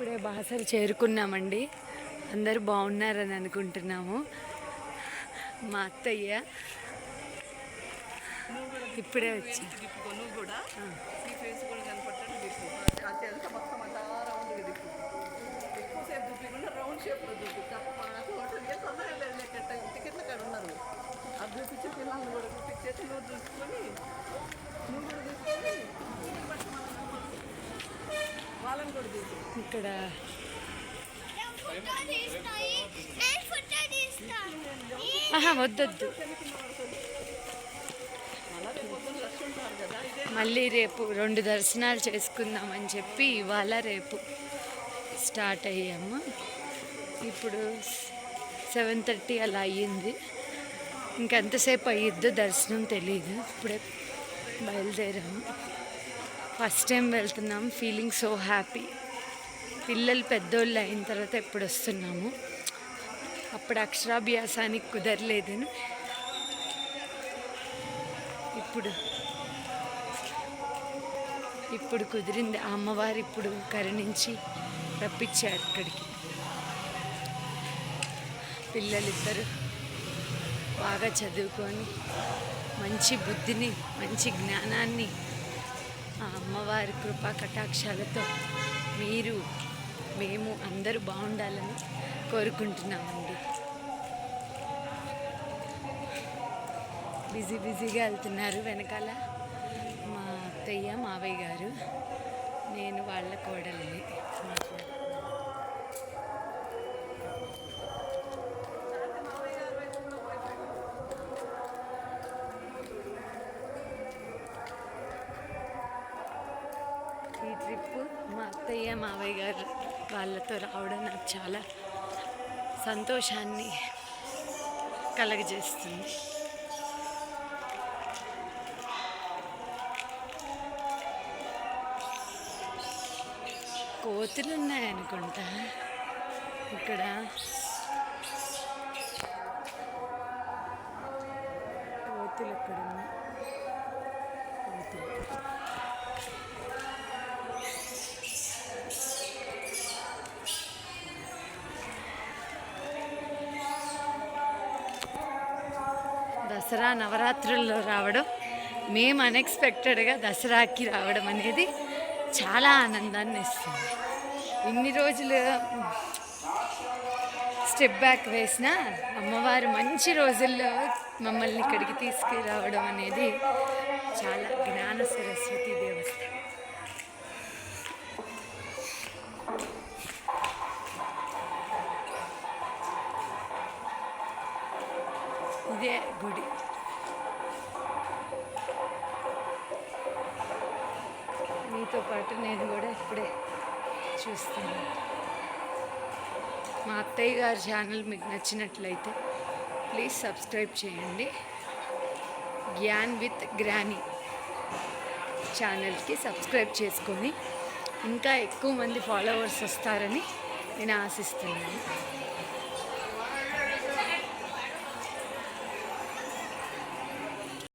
ఇప్పుడే బాసలు చేరుకున్నామండి. అందరూ బాగున్నారని అనుకుంటున్నాము. మా అత్తయ్య ఇప్పుడే వచ్చి కూడా రౌండ్ కూడా నీ ఫేస్ ఇక్కడ వద్దొద్దు. మళ్ళీ రేపు రెండు దర్శనాలు చేసుకుందామని చెప్పి ఇవాళ రేపు స్టార్ట్ అయ్యాము. ఇప్పుడు సెవెన్ థర్టీ అలా అయ్యింది. ఇంకెంతసేపు అయ్యిద్దో దర్శనం తెలియదు ఇప్పుడే బయలుదేరాము. ఫస్ట్ టైం వెళ్తున్నాం. ఫీలింగ్ సో హ్యాపీ పిల్లలు పెద్దోళ్ళు అయిన తర్వాత ఎప్పుడు వస్తున్నాము. అప్పుడు అక్షరాభ్యాసానికి కుదరలేదని. ఇప్పుడు ఇప్పుడు కుదిరింది. అమ్మవారు ఇప్పుడు కరుణించి రప్పించారు ఇక్కడికి. పిల్లలిద్దరు బాగా చదువుకొని మంచి బుద్ధిని మంచి జ్ఞానాన్ని ఆ అమ్మవారి కృపా కటాక్షాలతో మీరు మేము అందరూ బాగుండాలని కోరుకుంటున్నామండి. బిజీ బిజీగా వెళ్తున్నారు వెనకాల మా అత్తయ్య మావయ్య గారు. నేను వాళ్ళ కోడలిని మాట్లాడుతున్నాను ట్రిప్ మా అత్తయ్య మావయ్య గారు వాళ్ళతో రావడం నాకు చాలా సంతోషాన్ని కలగజేస్తుంది. కోతులు ఉన్నాయనుకుంటా. ఇక్కడ కోతులు ఇక్కడ ఉన్నాయి దసరా నవరాత్రుల్లో రావడం మేము అన్ఎక్స్పెక్టెడ్గా దసరాకి రావడం అనేది చాలా ఆనందాన్ని ఇస్తుంది. ఇన్ని రోజులు స్టెప్ బ్యాక్ వేసిన అమ్మవారు మంచి రోజుల్లో మమ్మల్ని ఇక్కడికి తీసుకురావడం అనేది చాలా జ్ఞాన సరస్వతి దేవస్థానం. ఇదే గుడి. మీతో పాటు నేను కూడా ఇప్పుడే చూస్తున్నాను మా అత్తయ్య గారి ఛానల్ మీకు నచ్చినట్లయితే ప్లీజ్ సబ్స్క్రైబ్ చేయండి. గ్యాన్ విత్ గ్రానీ ఛానల్కి సబ్స్క్రైబ్ చేసుకొని ఇంకా ఎక్కువ మంది ఫాలోవర్స్ వస్తారని నేను ఆశిస్తున్నాను.